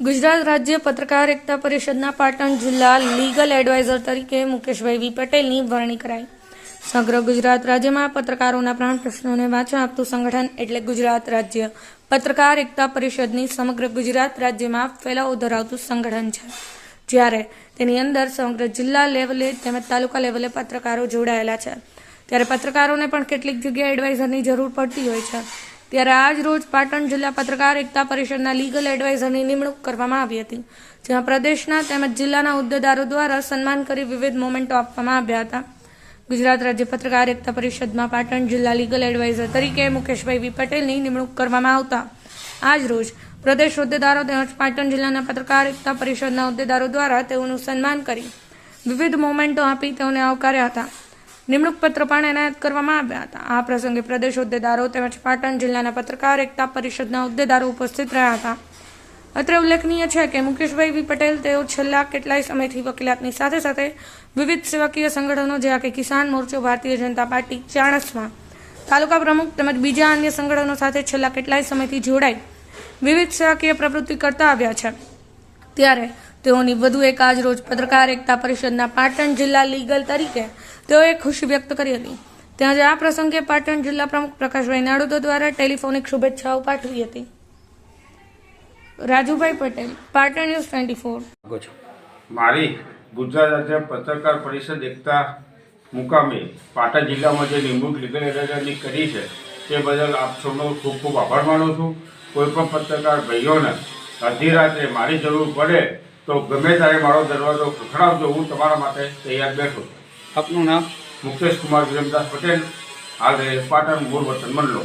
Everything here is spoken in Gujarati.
ગુજરાત રાજ્ય પત્રકાર એકતા પરિષદના પાટણ જિલ્લા લીગલ એડવાઇઝર તરીકે મુકેશભાઈ વી પટેલની વરણી કરાઈ. સમગ્ર ગુજરાત રાજ્યમાં પત્રકારોના પ્રાણ પ્રશ્નોને વાચા આપતું સંગઠન એટલે ગુજરાત રાજ્ય પત્રકાર એકતા પરિષદની સમગ્ર ગુજરાત રાજ્યમાં ફેલાવો ધરાવતું સંગઠન છે. જ્યારે તેની અંદર સમગ્ર જિલ્લા લેવલે તેમજ તાલુકા લેવલે પત્રકારો જોડાયેલા છે. ત્યારે પત્રકારોને પણ કેટલીક જગ્યાએ એડવાઇઝરની જરૂર પડતી હોય છે. ત્યારે આજ રોજ પાટણ જિલ્લા પત્રકાર એકતા પરિષદના લીગલ એડવાઇઝરની નિમણૂક કરવામાં આવી હતી જ્યાં પ્રદેશના તેમજ જિલ્લાના હોદ્દેદારો દ્વારા સન્માન કરી વિવિધ મોમેન્ટો આપવામાં આવ્યા હતા. ગુજરાત રાજ્ય પત્રકાર એકતા પરિષદમાં પાટણ જિલ્લા લીગલ એડવાઇઝર તરીકે મુકેશભાઈ વી પટેલની નિમણૂક કરવામાં આવતા. આજ રોજ પ્રદેશ હોદ્દેદારો તેમજ પાટણ જિલ્લાના પત્રકાર એકતા પરિષદના હોદ્દેદારો દ્વારા તેઓનું સન્માન કરી વિવિધ મોમેન્ટો આપી તેઓને આવકાર્યા હતા. નિમણૂક પત્ર પણ એનાયત કરવામાં આવ્યા હતા. આ પ્રસંગે પ્રદેશ હોદ્દેદારો તેમજ પાટણ જિલ્લાના પત્રકાર, એકતા પરિષદના હોદ્દેદારો ઉપસ્થિત રહ્યા હતા. અત્રે ઉલ્લેખનીય છે કે મુકેશભાઈ વી પટેલ તેઓ છેલ્લા કેટલાય સમયથી વકીલાતની સાથે સાથે વિવિધ સેવાકીય સંગઠનો, જેવા કે કિસાન મોરચો, ભારતીય જનતા પાર્ટી, ચાણસમાં તાલુકા પ્રમુખ તેમજ બીજા અન્ય સંગઠનો સાથે છેલ્લા કેટલાય સમયથી જોડાઈ વિવિધ સેવાકીય પ્રવૃત્તિ કરતા આવ્યા છે. ત્યારે તેઓની વધુ એક આજ રોજ પત્રકાર એકતા પરિષદના પાટણ જિલ્લા લીગલ તરીકે તેઓએ ખુશી વ્યક્ત કરી હતી. ત્યાં આ પ્રસંગે પાટણ જિલ્લા પ્રમુખ પ્રકાશભાઈ નાડુદો દ્વારા ટેલિફોનિક શુભેચ્છાઓ પાઠવી હતી. Rajubhai Patel, Patan news twenty four. મારી ગુજરાત રાજ્ય પત્રકાર પરિષદ એકતા મુકામે પાટણ જિલ્લામાં જે નિમણૂક લીગલ એડવાઇઝરની કરી છે, તે બદલ આપ સૌનો ખૂબ ખૂબ આભાર માનું છું. કોઈ પણ પત્રકાર ભાઈઓને અડધી રાત્રે મારી જરૂર પડે તો ગમે ત્યારે મારો દરવાજો ખખડાવજો, હું તમારા માટે તૈયાર બેઠો આપનું નામ મુકેશ કુમાર વિરમદાસ પટેલ, હાલ પાટણ મૂળ વતન મંડલો